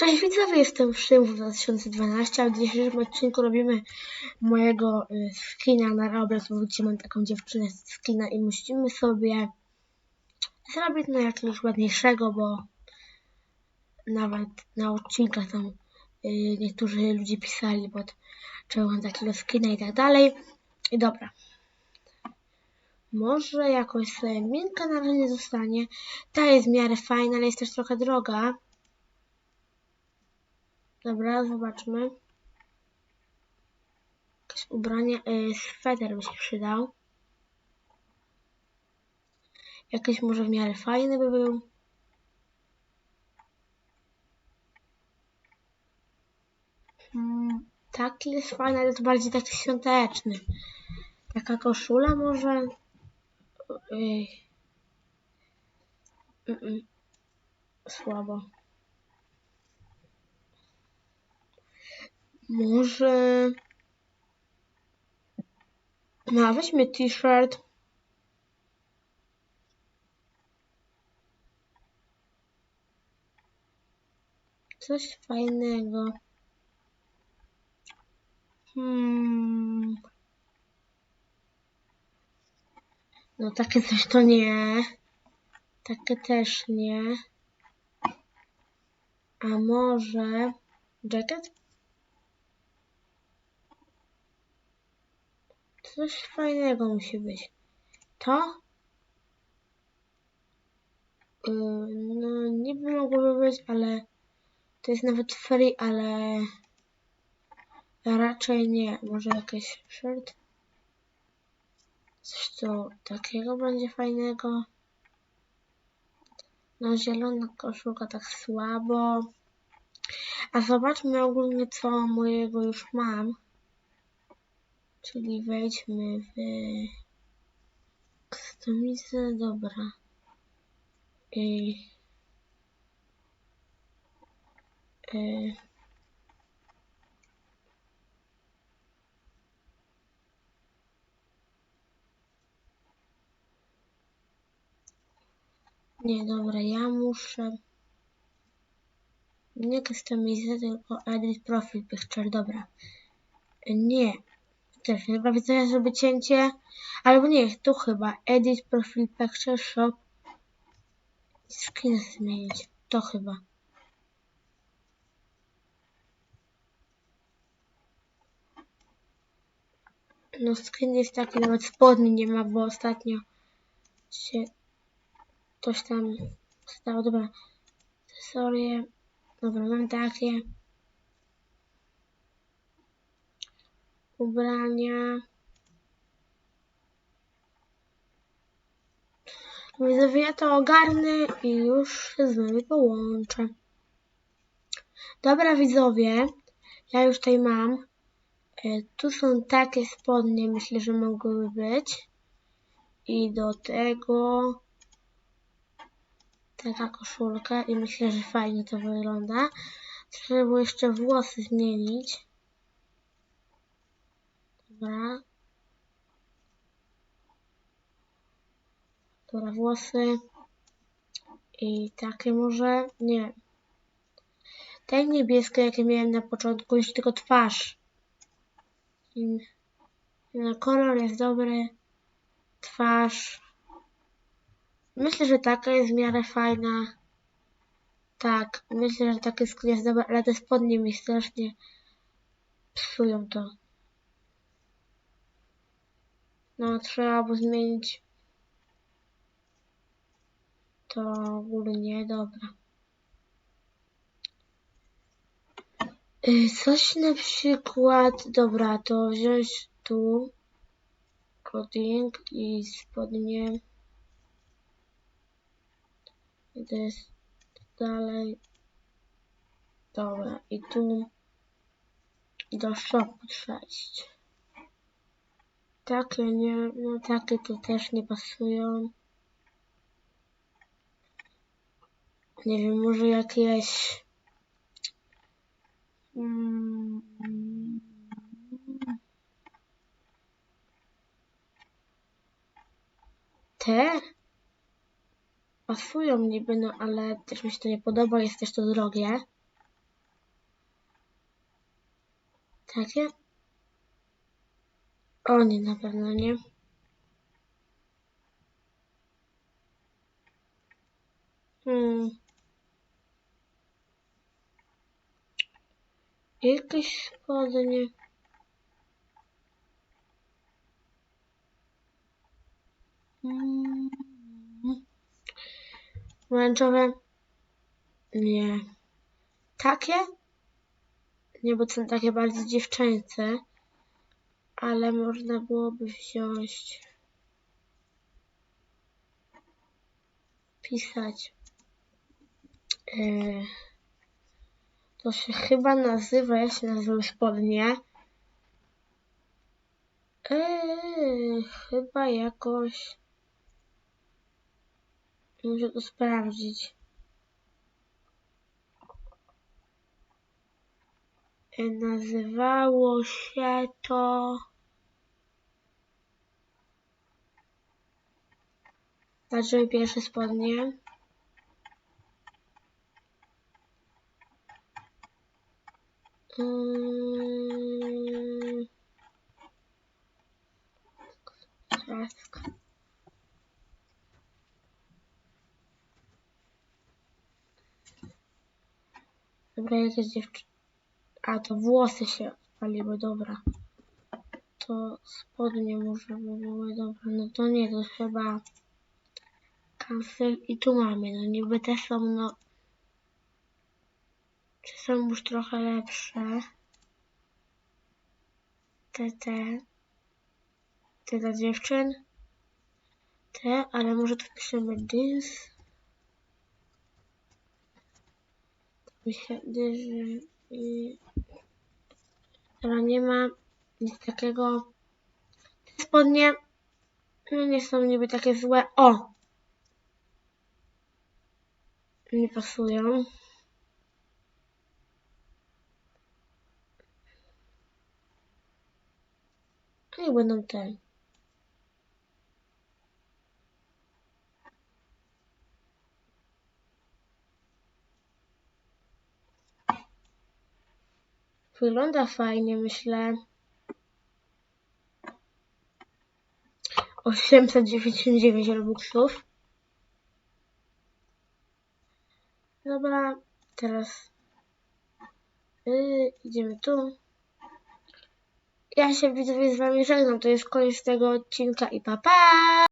Cześć widzowie, jestem Szymów 2012, a w dzisiejszym odcinku robimy mojego y, skina na bo widzicie, mam taką dziewczynę z skina i musimy sobie zrobić no jakiegoś ładniejszego, bo nawet na odcinkach tam y, niektórzy ludzie pisali, bo czemu mam takiego skina i tak dalej. I dobra. Może jakoś sobie minka na razie nie zostanie. Ta jest w miarę fajna, ale jest też trochę droga. Dobra, zobaczmy. Jakieś ubranie, yy, sweter by się przydał. Jakiś może w miarę fajny by był. Hmm, taki jest fajny, ale to bardziej taki świąteczny. Taka koszula może? Yy. Mm -mm. Słabo. Może... No, weźmy t-shirt. Coś fajnego. Hmm. No takie coś to nie. Takie też nie. A może... Jacket? Coś fajnego musi być. To? Yy, no, niby mogłoby być, ale to jest nawet free, ale raczej nie. Może jakiś shirt? Coś tu takiego będzie fajnego. No, zielona koszulka tak słabo. A zobaczmy ogólnie, co mojego już mam. Czyli wejdźmy w customizę, dobra. I, y, nie, dobra, ja muszę nie customizę, tylko edit profile picture, dobra. Nie, też co ja zrobię cięcie. Albo nie, tu chyba. Edit, profil, picture, shop. Skin zmienić. To chyba. No skin jest taki, nawet spodni nie ma, bo ostatnio się coś tam stało. Dobra. Akcesorie. Dobra, mam takie. Ubrania. Widzowie, ja to ogarnę i już się z wami połączę. Dobra widzowie, ja już tutaj mam. E, tu są takie spodnie, myślę, że mogłyby być. I do tego taka koszulka i myślę, że fajnie to wygląda. Trzeba jeszcze włosy zmienić. Dobra. Dobra, włosy. I takie może, nie Te niebieskie, jakie miałem na początku, już tylko twarz. I, no, kolor jest dobry. Twarz. Myślę, że taka jest w miarę fajna. Tak, myślę, że taki skór jest dobry, ale te spodnie mi strasznie psują to. No, trzeba by zmienić to ogólnie, dobra. Y, coś na przykład, dobra, to wziąć tu clothing i spodnie. I dalej. Dobra, i tu do shopu przejść. Takie nie, no takie to też nie pasują. Nie wiem, może jakieś... Mm, te pasują niby, no ale też mi się to nie podoba, jest też to drogie. Takie? O nie, na pewno nie. Hmm. Jakieś spodnie. Mm. Pomarańczowe? Nie. Takie? Nie, bo są takie bardziej dziewczęce. Ale można byłoby wziąć. Pisać. Yy, to się chyba nazywa, jak się nazywały spodnie? Yy, chyba jakoś. Muszę to sprawdzić. Yy, Nazywało się to. Patrzymy pierwsze spodnie. Yy... Trask. Dobra, jakaś dziewczyna. A, to włosy się odpaliły, dobra. To spodnie może by były, dobra. No to nie, to chyba cancel. I tu mamy, no niby te są, no... Czy są już trochę lepsze? Te, te. Te dla dziewczyn. Te, ale może tu wpiszemy i... Dobra, nie ma nic takiego. Te spodnie no nie są niby takie złe. O! Nie pasują. Niech będą te. Wygląda fajnie, myślę. 899 robuxów. Dobra, teraz yy, idziemy tu. Ja się widzowie z wami żegnam. To jest koniec tego odcinka i pa pa!